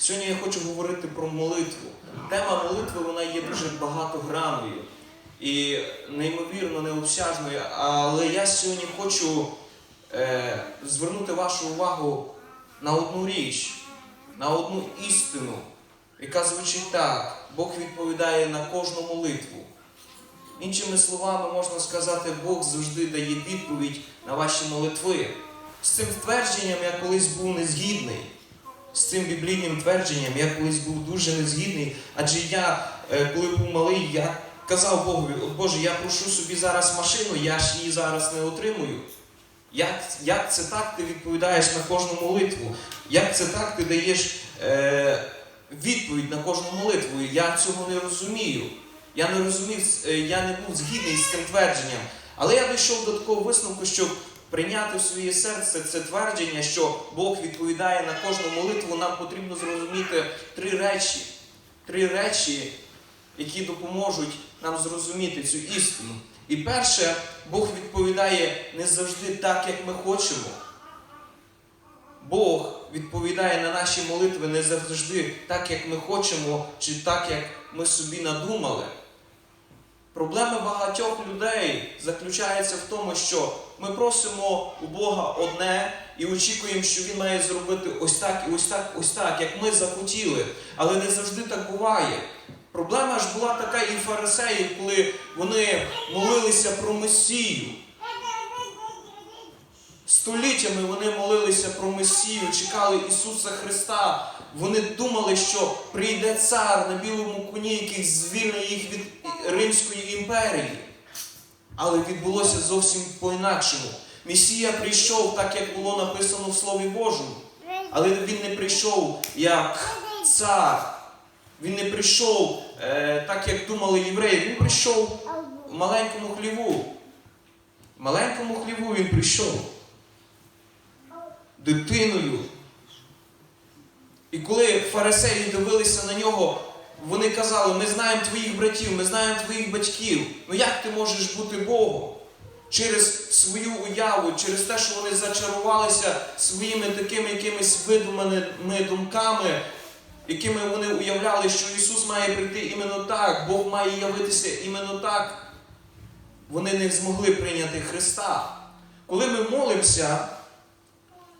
Сьогодні я хочу говорити про молитву. Тема молитви вона є дуже багатогранною і неймовірно необсяжною. Але я сьогодні хочу е, звернути вашу увагу на одну річ, на одну істину, яка звучить так: Бог відповідає на кожну молитву. Іншими словами, можна сказати, Бог завжди дає відповідь на ваші молитви. З цим твердженням я колись був незгідний. З цим біблійним твердженням я колись був дуже незгідний, адже я, е, коли був малий, я казав «От Боже, я прошу собі зараз машину, я ж її зараз не отримую. Як, як це так ти відповідаєш на кожну молитву? Як це так ти даєш е, відповідь на кожну молитву? Я цього не розумію. Я не розумів, е, я не був згідний з цим твердженням. Але я дійшов до такого висновку, щоб прийняти в своє серце це твердження, що Бог відповідає на кожну молитву, нам потрібно зрозуміти три речі. Три речі, які допоможуть нам зрозуміти цю істину. І перше, Бог відповідає не завжди так, як ми хочемо. Бог відповідає на наші молитви не завжди так, як ми хочемо, чи так, як ми собі надумали. Проблема багатьох людей заключається в тому, що ми просимо у Бога одне і очікуємо, що Він має зробити ось так і ось так, ось так, як ми захотіли. Але не завжди так буває. Проблема ж була така і фарисеїв, коли вони молилися про Месію. Століттями вони молилися про Месію, чекали Ісуса Христа. Вони думали, що прийде цар на білому коні, який звільнить їх від Римської імперії. Але відбулося зовсім по-інакшому. Месія прийшов так, як було написано в Слові Божому. Але він не прийшов як цар. Він не прийшов е, так, як думали євреї. Він прийшов в маленькому хліву. В маленькому хліву він прийшов. Дитиною. І коли фарисеї дивилися на нього, вони казали: ми знаємо твоїх братів, ми знаємо твоїх батьків. Ну як ти можеш бути Богом? Через свою уяву, через те, що вони зачарувалися своїми такими якимись видуманими думками, якими вони уявляли, що Ісус має прийти іменно так, Бог має явитися іменно так. Вони не змогли прийняти Христа. Коли ми молимося,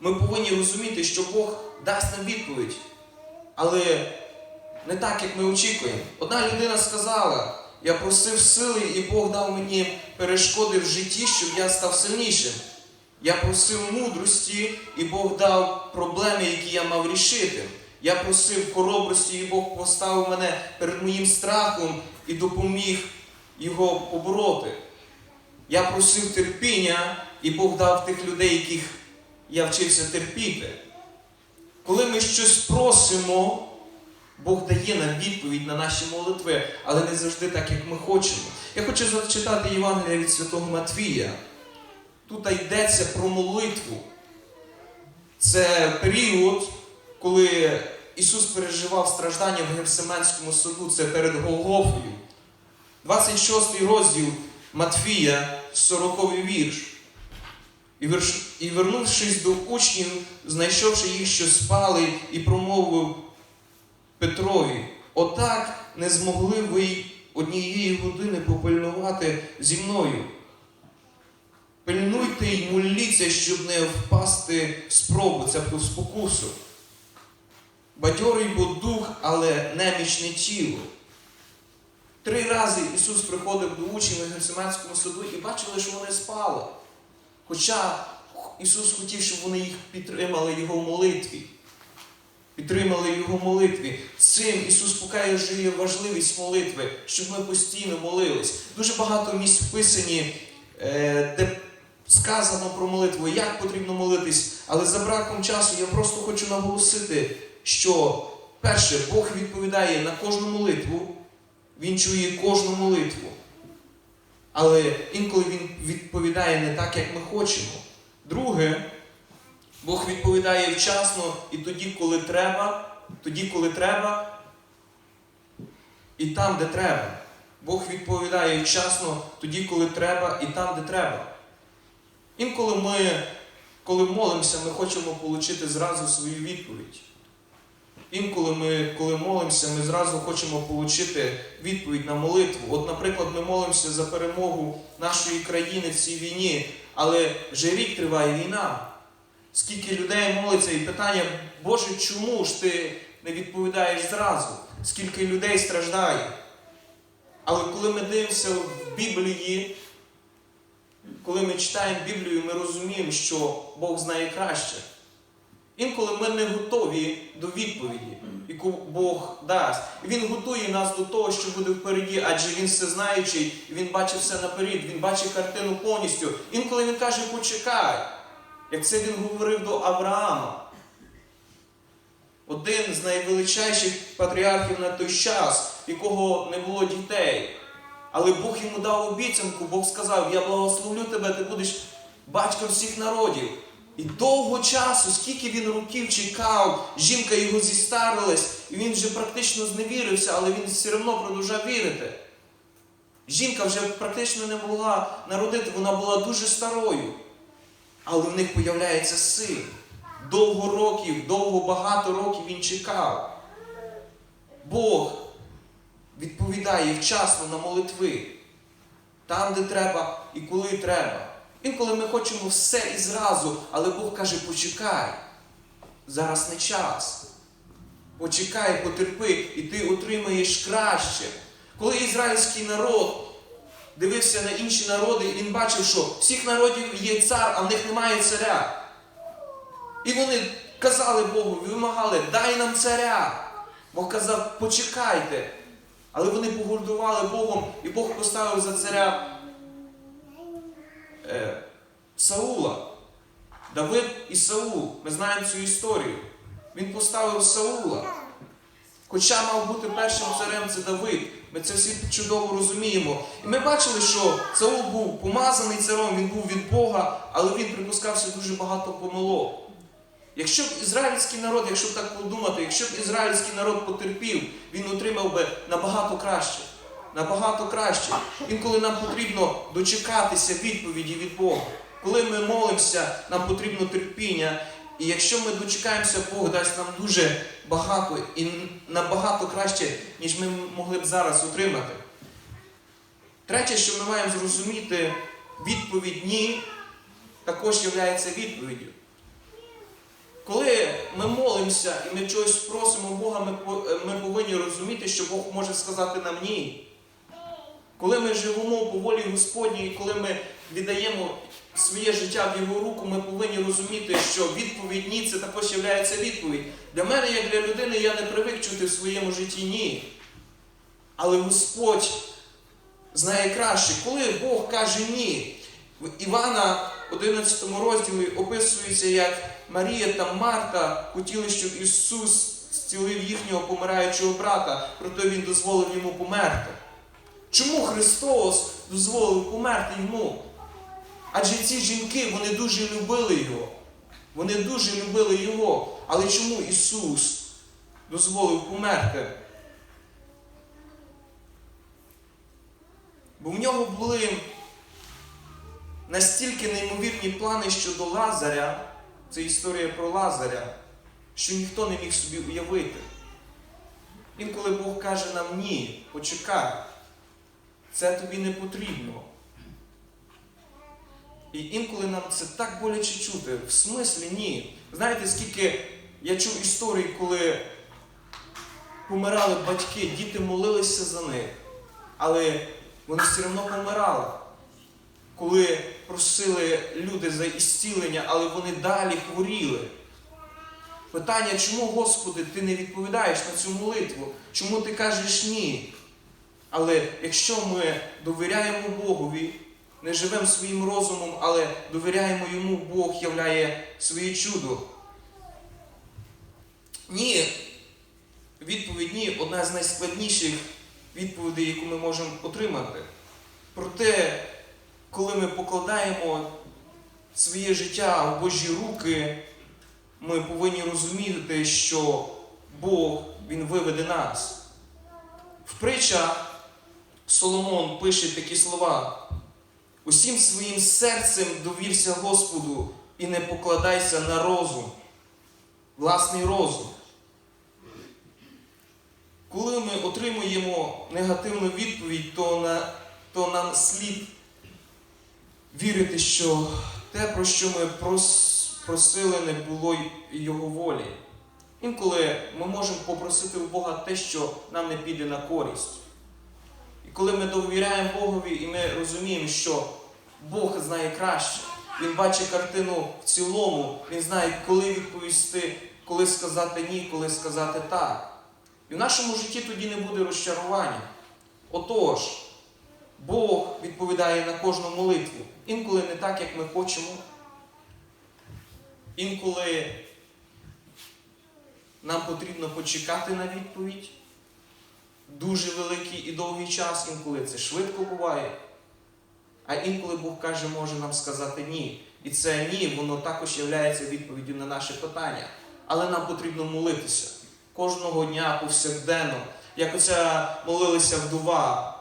ми повинні розуміти, що Бог дасть нам відповідь. Але не так, як ми очікуємо. Одна людина сказала: я просив сили, і Бог дав мені перешкоди в житті, щоб я став сильнішим. Я просив мудрості, і Бог дав проблеми, які я мав рішити. Я просив хоробрості, і Бог поставив мене перед моїм страхом і допоміг його побороти. Я просив терпіння, і Бог дав тих людей, яких я вчився терпіти. Коли ми щось просимо, Бог дає нам відповідь на наші молитви, але не завжди так, як ми хочемо. Я хочу зачитати Євангелія від Святого Матвія. Тут йдеться про молитву. Це період, коли Ісус переживав страждання в Гефсименському саду, це перед Голгофою. 26 розділ Матфія, 40 вірш. І, вернувшись до учнів, знайшовши їх, що спали, і промовив Петрові: Отак не змогли ви однієї години попильнувати зі мною. Пильнуйте й моліться, щоб не впасти в спробу, в спокусу. Бадьорий бо дух, але немічне тіло. Три рази Ісус приходив до учнів в Гециманському саду і бачили, що вони спали. Хоча Ісус хотів, щоб вони їх підтримали Його молитві. Підтримали Його молитві. Цим Ісус показує важливість молитви, щоб ми постійно молились. Дуже багато місць вписані, е, де сказано про молитву, як потрібно молитись. Але за браком часу я просто хочу наголосити, що перше, Бог відповідає на кожну молитву, Він чує кожну молитву. Але інколи він відповідає не так, як ми хочемо. Друге, Бог відповідає вчасно і тоді, коли треба, тоді, коли треба, і там, де треба. Бог відповідає вчасно тоді, коли треба, і там, де треба. Інколи ми, коли молимося, ми хочемо отримати зразу свою відповідь. Інколи ми, коли молимося, ми зразу хочемо отримати відповідь на молитву. От, наприклад, ми молимося за перемогу нашої країни в цій війні, але вже рік триває війна. Скільки людей молиться, і питання, Боже, чому ж ти не відповідаєш зразу? Скільки людей страждає? Але коли ми дивимося в Біблії, коли ми читаємо Біблію, ми розуміємо, що Бог знає краще. Інколи ми не готові до відповіді, яку Бог дасть. Він готує нас до того, що буде впереді, адже Він всезнаючий, Він бачить все наперед, Він бачить картину повністю. Інколи Він каже, почекай, як це він говорив до Авраама. Один з найвеличайших патріархів на той час, якого не було дітей. Але Бог йому дав обіцянку, Бог сказав, я благословлю тебе, ти будеш батьком всіх народів. І довго часу, скільки він років чекав, жінка його зістарилась, і він вже практично зневірився, але він все одно продовжав вірити. Жінка вже практично не могла народити, вона була дуже старою. Але в них появляється син. Довго років, довго багато років він чекав. Бог відповідає вчасно на молитви. Там, де треба і коли треба. Інколи ми хочемо все і зразу, але Бог каже, почекай. Зараз не час. Почекай, потерпи, і ти отримаєш краще. Коли ізраїльський народ дивився на інші народи, і він бачив, що всіх народів є цар, а в них немає царя. І вони казали Богу, вимагали, дай нам царя. Бог казав, почекайте. Але вони погордували Богом, і Бог поставив за царя Саула. Давид і Саул. Ми знаємо цю історію. Він поставив Саула. Хоча мав бути першим царем це Давид. Ми це всі чудово розуміємо. І ми бачили, що Саул був помазаний царем, він був від Бога, але він припускався дуже багато помилок. Якщо б ізраїльський народ, якщо б так подумати, якщо б ізраїльський народ потерпів, він отримав би набагато краще. Набагато краще. Інколи нам потрібно дочекатися відповіді від Бога. Коли ми молимося, нам потрібно терпіння. І якщо ми дочекаємося, Бог дасть нам дуже багато і набагато краще, ніж ми могли б зараз отримати. Третє, що ми маємо зрозуміти, відповідь ні також є відповіддю. Коли ми молимося і ми чогось просимо Бога, ми, повинні розуміти, що Бог може сказати нам ні. Коли ми живемо по волі Господній, коли ми віддаємо своє життя в Його руку, ми повинні розуміти, що відповідь ні це також є відповідь. Для мене, як для людини, я не привик чути в своєму житті ні. Але Господь знає краще, коли Бог каже ні. В Івана 11 розділі описується, як Марія та Марта хотіли, щоб Ісус зцілив їхнього помираючого брата, проте Він дозволив йому померти. Чому Христос дозволив померти йому? Адже ці жінки вони дуже любили Його. Вони дуже любили Його. Але чому Ісус дозволив померти? Бо в нього були настільки неймовірні плани щодо Лазаря, це історія про Лазаря, що ніхто не міг собі уявити. Інколи Бог каже нам ні, почекай, це тобі не потрібно. І інколи нам це так боляче чути. В смислі ні. Знаєте, скільки я чув історій, коли помирали батьки, діти молилися за них, але вони все одно помирали. Коли просили люди за ісцілення, але вони далі хворіли. Питання, чому, Господи, ти не відповідаєш на цю молитву? Чому ти кажеш ні? Але якщо ми довіряємо Богові, не живемо своїм розумом, але довіряємо йому, Бог являє своє чудо. Ні. Відповідь ні одна з найскладніших відповідей, яку ми можемо отримати. Проте, коли ми покладаємо своє життя в Божі руки, ми повинні розуміти, що Бог Він виведе нас. В притчах Соломон пише такі слова. Усім своїм серцем довірся Господу і не покладайся на розум, власний розум. Коли ми отримуємо негативну відповідь, то, на, то нам слід вірити, що те, про що ми прос- просили, не було Його волі. Інколи ми можемо попросити у Бога те, що нам не піде на користь. І коли ми довіряємо Богові і ми розуміємо, що Бог знає краще, Він бачить картину в цілому, Він знає, коли відповісти, коли сказати ні, коли сказати так. І в нашому житті тоді не буде розчарування. Отож, Бог відповідає на кожну молитву. Інколи не так, як ми хочемо. Інколи нам потрібно почекати на відповідь. Дуже великий і довгий час, інколи це швидко буває. А інколи Бог каже, може нам сказати ні. І це ні, воно також є відповіддю на наше питання. Але нам потрібно молитися кожного дня, повсякденно. Як оця молилася вдова,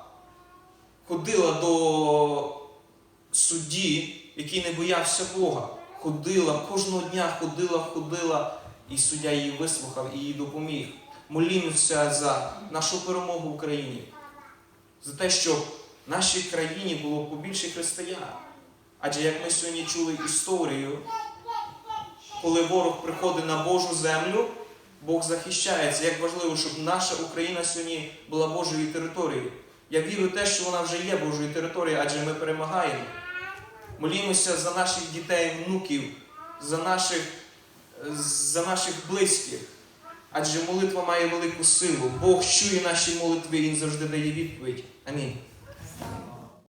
ходила до судді, який не боявся Бога. Ходила, кожного дня ходила, ходила, і суддя її вислухав і їй допоміг. Молімося за нашу перемогу в Україні, за те, щоб в нашій країні було побільше християн. Адже як ми сьогодні чули історію, коли ворог приходить на Божу землю, Бог захищається. Як важливо, щоб наша Україна сьогодні була Божою територією. Я вірю в те, що вона вже є Божою територією, адже ми перемагаємо. Молімося за наших дітей, внуків, за наших, за наших близьких. Адже молитва має велику силу. Бог чує наші молитви, Він завжди дає відповідь. Амінь.